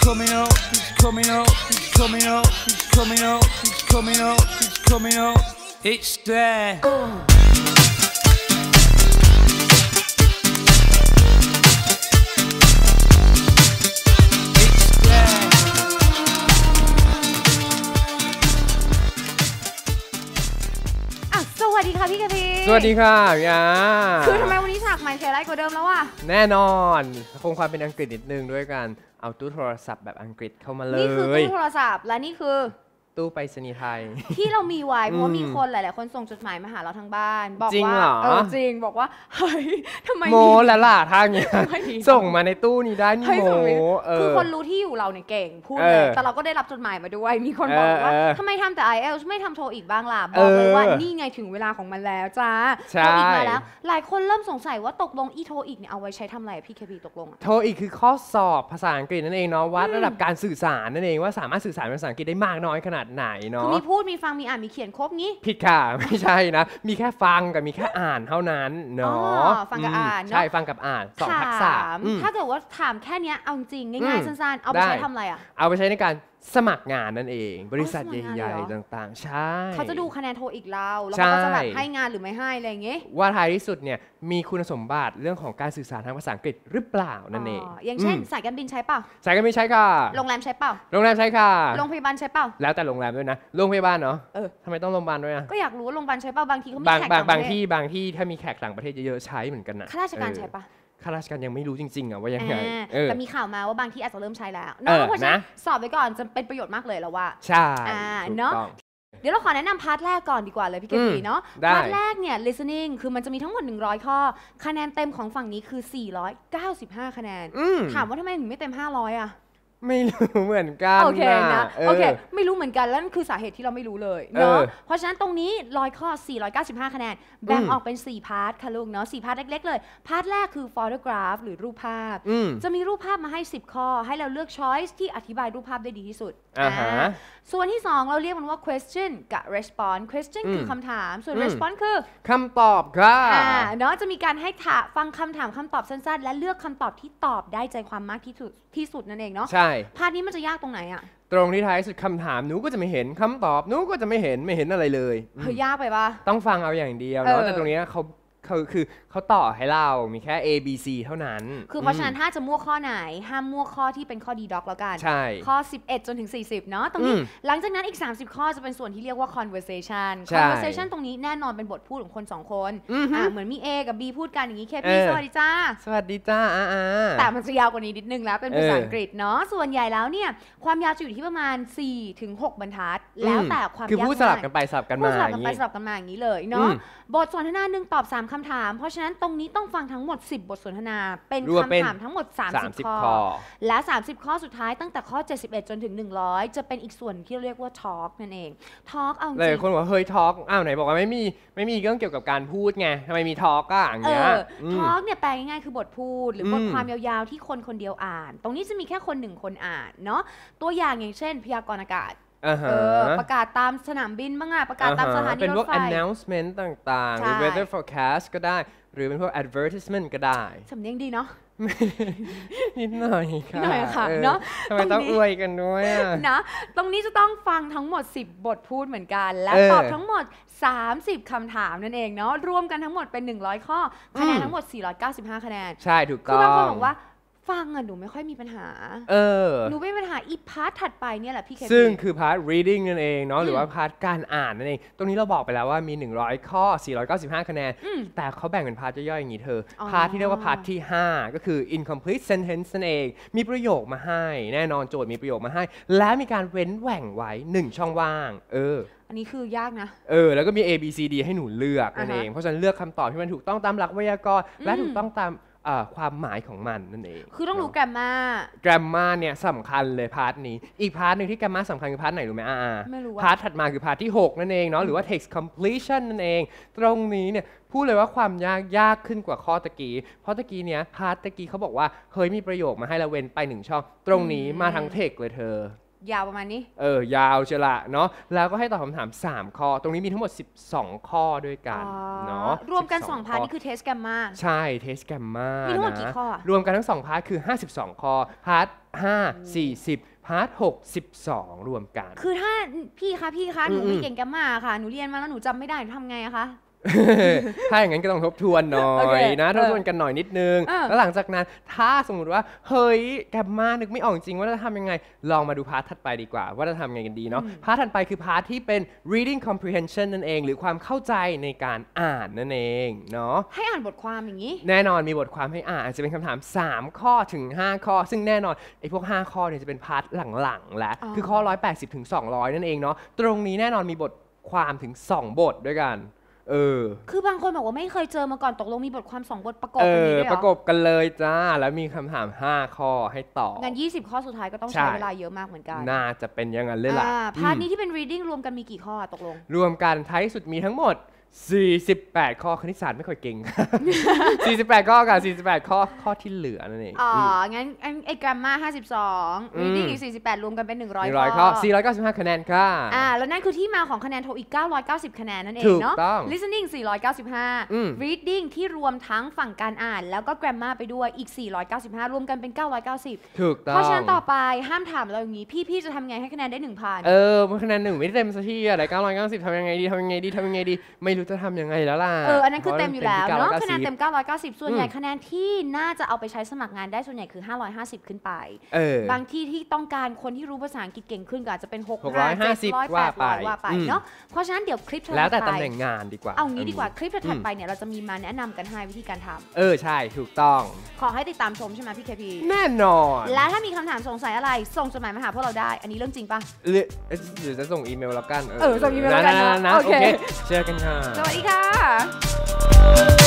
coming up, he's coming up, he's coming up, he's coming up, he's coming up, he's coming up. It's there. It's there. อะสวัสดีค่ะพี่กะพีสวัสดีค่ะพี่อาคือทำไมวันนี้ฉากใหม่เสียไรกว่าเดิมแล้ววะแน่นอนคงความเป็นอังกฤษนิดนึงด้วยการ เอาตู้โทรศัพท์แบบอังกฤษเข้ามาเลย นี่คือตู้โทรศัพท์และนี่คือ ตู้ไปรษณีย์ไทย ที่เรามีไว้เพราะว่าอืมมีคนหลาย ๆ คนส่งจดหมายมาหาเราทางบ้าน บอกจริงว่าเหรอ เออจริงบอกว่าเฮ้ยทำไมโมแล้วล่ะทางเนี้ยไม่ดีส่งมาในตู้นี้ได้นี่เฮ้ยโมส่งไปเอคืออ คนรู้ที่อยู่เราเนี่ยเก่งพูดเอเลยอแต่เราก็ได้รับจดหมายมาด้วย มีคนบอกเออว่าเออทำไมทำแต่ i อ l ไม่ทำโทรอีกบ้างล่ะบอกเลยว่าเออนี่ไงถึงเวลาของมันแล้วจ้าใช่ โทรอีกมาแล้ว หลายคนเริ่มสงสัยว่าตกลงอีโทรอีกเนี่ยเอาไว้ใช้ทำอะไรอะพี่เคบีตกลงอะ โทรอีกคือข้อสอบภาษาอังกฤษนั่นเองเนาะวัดระดับการสื่อสารนั่นเองว่าสามารถสื่อสารเป็นภาษาอังกฤษได้มากน้อยขนาดไหนคือเนาะมีพูดมีฟังมีอ่านมีเขียนครบงี้ ผิดค่ะไม่ใช่นะ มีแค่ฟังกับมีแค่อ่านเท่านั้นเนาะอ๋อฟังกับอ่านเนอะใช่ฟังกับอ่านสองทักษะถามอืมถ้าเกิดว่าถามแค่เนี้ยเอาจริงๆอืง่ายมๆสั้นๆเอาไปได้ใช้ทำอะไรอะเอาไปใช้ในการ สมัครงานนั่นเอง บริษัทสมัครงานใหญ่เลยเหรอๆต่างๆ ใช่ เขาจะดูคะแนนโทรอีกเราแล้วใช่เขาก็จะแบบให้งานหรือไม่ให้อะไรอย่างเงี้ยว่าท้ายที่สุดเนี่ยมีคุณสมบัติเรื่องของการสื่อสารทางภาษาอังกฤษหรือเปล่านั่นเองอย่างเช่นมสายการบินใช้เปล่าสายการบินใช้ค่ะโรงแรมใช้เปล่าโรงแรมใช้ค่ะโรงพยาบาลใช้เปล่าแล้วแต่โรงแรมด้วยนะโรงพยาบาลเนาะเออทำไมต้องโรงพยาบาลด้วยอะก็อยากรู้ว่าโรงพยาบาลใช้เปล่าบางทีเขามีบางแขกบางต่บางประเทศที่บางที่ถ้ามีแขกต่างประเทศเยอะๆใช้เหมือนกันนะข้าราชการใช้เออปะ ข้าราชการยังไม่รู้จริงๆอะว่ายังไงอ่าเออแต่มีข่าวมาว่าบางที่อาจจะเริ่มใช้แล้วเอเนาะอเพราะฉะนั้นนะสอบไว้ก่อนจะเป็นประโยชน์มากเลยแล้วว่า ใช่อ่าถูกเนอะต้องเดี๋ยวเราขอแนะนำพาร์ทแรกก่อนดีกว่าเลยพี่เกอืบีมเนาะได้พาร์ทแรกเนี่ย listening คือมันจะมีทั้งหมด 100 ข้อ คะแนนเต็มของฝั่งนี้คือ 495 คะแนนอืมถามว่าทำไมถึงไม่เต็ม 500 อะ ไม่รู้เหมือนกันโอเคนะเออโอเค ไม่รู้เหมือนกันแล้วนั่นคือสาเหตุที่เราไม่รู้เลยเอเนาะอเพราะฉะนั้นตรงนี้ร้อยข้อ 495 คะแนน แบ่งอืมออกเป็น 4 พาร์ทค่ะลูกเนาะ4พาร์ทเล็ก ๆ เลย พาร์ทแรกคือ photograph หรือรูปภาพอืมจะมีรูปภาพมาให้ 10 ข้อ ให้เราเลือก choice ที่อธิบายรูปภาพได้ดีที่สุดอ่าฮะอ่าส่วนที่ 2 เราเรียกมันว่า question กับ response question คือมคำถาม ส่วนอืม response คือคำตอบค่ะอ่าเนาะจะมีการให้ถาฟังคำถามคำตอบสั้นๆ และเลือกคำตอบที่ตอบได้ใจความมากที่สุดที่สุดนั่นเองเนาะใช่พาร์ทนี้มันจะยากตรงไหนอะตรงที่ท้ายสุดคำถามหนูก็จะไม่เห็นคำตอบหนูก็จะไม่เห็นไม่เห็นอะไรเลย เฮ้ยยากไปปะต้องฟังเอาอย่างเดียวเอเนาะอแต่ตรงเนี้ยเขา เขาคือเขาต่อให้เรามีแค่ A B C เท่านั้น คือเพราะฉะนั้นถ้าจะมั่วข้อไหน ห้ามมั่วข้อที่เป็นข้อดีด็อกแล้วกัน ใช่ ข้อ 11 จนถึง 40 เนาะตรงนี้อืมหลังจากนั้นอีก 30 ข้อจะเป็นส่วนที่เรียกว่า conversation ใช่ conversation ตรงนี้แน่นอนเป็นบทพูดของคนสองคนอือฮึอ่าเหมือนมี A กับ B พูดกันอย่างนี้เคเอพีอสวัสดีจ้า สวัสดีจ้าอาอาแต่มันจะยาวกว่านี้นิดนึงแล้วเป็นภาษาเอออัอังกฤษเนาะส่วนใหญ่แล้วเนี่ยความยาวจะอยู่ที่ประมาณ4ถึง6บรรทัด แล้วแต่ความคือยากพูดสลับง่ายกันไปสลับกันพูมาดสลับอกันย่างไปนี้สลับกันมาอย่างนี้เลยเนาะอืมบทสนทนาหนึ่งตอบ3คำถาม เพราะฉะนั้นตรงนี้ต้องฟังทั้งหมด 10 บทสนทนา เป็นรวมเป็นคำถามทั้งหมด 30 30ข้อข้อ และ 30 ข้อสุดท้ายตั้งแต่ข้อ 71 จนถึง 100 จะเป็นอีกส่วนที่เรียกว่า talk นั่นเอง talk เอาจหลาริยงคนบอกว่าเฮ้ยทอล์กอ้าวไหนบอกว่าไม่มีไม่มีเรื่องเกี่ยวกับการพูดไงทำไมมีทอล์กอะอย่างเอเงี้ยอม talk เนี่ยแปลง่ายๆคือบทพูด หรืออมบทความยาวๆที่คนคนเดียวอ่าน ตรงนี้จะมีแค่คนหนึ่งคนอ่านเนาะตัวอย่างอย่างเช่น พยากรณ์อากาศ อ่าฮะเออประกาศตามสนามบินบ้างอะประกาศตามสถานีเป็นรพวถก ไฟ announcement ต่างๆ หรือ ใช่ weather forecast ก็ได้ หรือเป็นพวก advertisement ก็ได้ สำเนียงดีเนาะ นิดหน่อยค่ะนิดหน่อยค่ะออเนอะทำไมตต้รองงนี้ อวยกันด้วยอะ นะ ตรงนี้จะต้องฟังทั้งหมด 10 บทพูดเหมือนกัน และเออตอบทั้งหมด 30 คำถามนั่นเองเนาะรวมกันทั้งหมดเป็น 100 ข้อ คะแนนอืม ทั้งหมด 495 คะแนน ใช่ถูกคือต้บางคนองบอกว่า ฟังอะหนูไม่ค่อยมีปัญหา เออ หนูไม่มีปัญหาอีพาร์ทถัดไปเนี่ยแหละพี่เคซึ่งคือพาร์ท reading นั่นเองเนาะอืมหรือว่าพาร์ทการอ่านนั่นเอง ตรงนี้เราบอกไปแล้วว่ามี 100 ข้อ 495 คะแนนอืมแต่เขาแบ่งเป็นพาร์ทย่อยๆอย่างนี้เธออ๋อพาร์ทที่เรียกว่าพาร์ทที่ 5 ก็คือ incomplete sentence นั่นเอง มีประโยคมาให้ แน่นอนโจทย์มีประโยคมาให้ และมีการเว้นแหว่งไว้ 1 ช่องว่าง เอออันนี้คือยากนะ เออ แล้วก็มี A B C D ให้หนูเลือกนั่นอ่าฮะเอง เพราะฉะนั้นเลือกคำตอบที่มันถูกต้องตามหลักไวยากรณ์และอืมถูกต้องตามเอ่อ ความหมายของมันนั่นเอง คือต้องรู้แกรมมาแกรมมาเนี่ยสำคัญเลยพาร์ทนี้ อีกพาร์ทหนึ่งที่แกรมมาสำคัญคือพาร์ทไหนรู้ไหมอ่าไม่รู้พาว่าร์ทถัดมาคือพาร์ทที่ 6 นั่นเองเนาะหรือว่า text completion นั่นเอง ตรงนี้เนี่ยพูดเลยว่าความยากยากขึ้นกว่าข้อตะกี้ เพราะตะกี้เนี้ยพาร์ทตะกี้เขาบอกว่าเฮ้ยมีประโยคมาให้เราเว้นไปหนึ่งช่อง ตรงนี้มาทั้ง text เลยเธอ ยาวประมาณนี้ เออ ยาวเชียวละเนาะแล้วก็ให้ตอบคำถาม 3 ข้อ ตรงนี้มีทั้งหมด 12 ข้อด้วยกันเนาะรวมกัน12 2พาร์ทนี่คือเทสแกรมมาใช่เทสแกมมามีทั้งหมดนะกี่ข้ออะรวมกันทั้ง 2 พาร์ทคือ 52 ข้อ พาร์ท5 40 พาร์ท6 12รวมกัน คือถ้าพี่คะพี่คะหนูอืมไม่เก่งแกรมมาค่ะ หนูเรียนมาแล้วหนูจำไม่ได้หนูทำไงอะคะ ถ้าอย่างนั้นก็ต้องทบทวนหน่โออเคยนะเอทอบทวนกันหน่อยนิดนึงเออแล้วหลังจากนั้นถ้าสมมติว่าเฮ้ยแกมมานึกไม่ออกจริงว่าจะทำยังไง ลองมาดูพาร์ทถัดไปดีกว่า ว่าจะทำยังไงกันดีเนาะพาร์ทถัดไปคือพาร์ทที่เป็น reading comprehension นั่นเอง หรือความเข้าใจในการอ่านนั่นเองเนาะให้อ่านบทความอย่างนี้ แน่นอนมีบทความให้อ่านอาจจะเป็นคำถาม 3 ข้อถึง 5 ข้อ ซึ่งแน่นอนไอ้พวก 5 ข้อเนี่ยจะเป็นพาร์ทหลังๆแล้วอ๋อคือข้อ 180ถึง200 นั่นเองเนาะตรงนี้แน่นอนมีบทความถึง 2 บทด้วยกัน เออ คือบางคนบอกว่าไม่เคยเจอมาก่อนตกลงมีบทความสองบทประกอบเอกันอนี้ด้วยเหปรระกอบกันเลยจ้า แล้วมีคำถาม 5 ข้อให้ตอบงั้น20 ข้อสุดท้ายก็ต้องใช่ใช้เวลาเยอะมากเหมือนกัน น่าจะเป็นอยังไงเลยล่ะอ่าพาร์ทอืมนี้ที่เป็น reading รวมกันมีกี่ข้ออะตกลง รวมกันท้ายสุดมีทั้งหมด 48 ข้อคณิตศาสตร์ไม่ค่อยเก่ง 48 ข้อกับ 48 ข้อข้อที่เหลือนั่นเองอ๋อมงั้นอันไอ้ grammar 52 reading อีก 48 รวมกันเป็นหนึ่ง100ร้ข้อยข้อ 495 คะแนนค่ะ อ่า แล้วนั่นคือที่มาของคะแนนโทอีก 990 คะแนนนั่นเอถูงกเนาะต้อง listening อืม495 reading ที่รวมทั้งฝั่งการอ่าน แล้วก็ grammar ไปด้วยอีก 495 รวมกันเป็น 990 ถูกต้อง เพราะฉะนั้นต่อไปห้ามถามเราอย่างนี้ พี่ๆจะทำไงให้คะแนนได้1,000เออมันคะแนนหนึ่งไม่ได้เต็มสักทีอะไร990ทำยังไงดีทำยังไงดีทำยังไงดีไม่รู้จะทำยังไงแล้วล่ะ เออ อันนั้นคือเต็มอยู่แล้วเนาะพรคะแนนเต็ม 990 990ส่วนใหญ่อืมคะแนนที่น่าจะเอาไปใช้สมัครงานได้ส่วนใหญ่คือ 550 ขึ้นไปเออบางที่ที่ต้องการคนที่รู้ภาษาอังกฤษเก่งขึ้นก็อาจจะเป็น6 650 700ว่าไป800ว่าไปอืมเนาะ เพราะฉะนั้นเดี๋ยวคลิปถัดแล้วแต่ไปตำแหน่งงานดีกว่า เอางี้ดีกว่าคลิปอืถัดมไปเนี่ยเราจะมีมาแนะนำกันให้วิธีการทำเออ ใช่ ถูกต้อง ขอให้ติดตามชมใช่ไหมพี่เคพีแน่นอน และถ้ามีคำถามสงสัยอะไรส่งจดหมายมาหาพวกเราได้ อันนี้เรื่องจริงปะหรือหรือจะส่งอีเมลแล้วกัน เออ ส่งอีเมลแล้วกันเนอะนะโอโอเคเคเจอกันค่ะสวัสดีค่ะ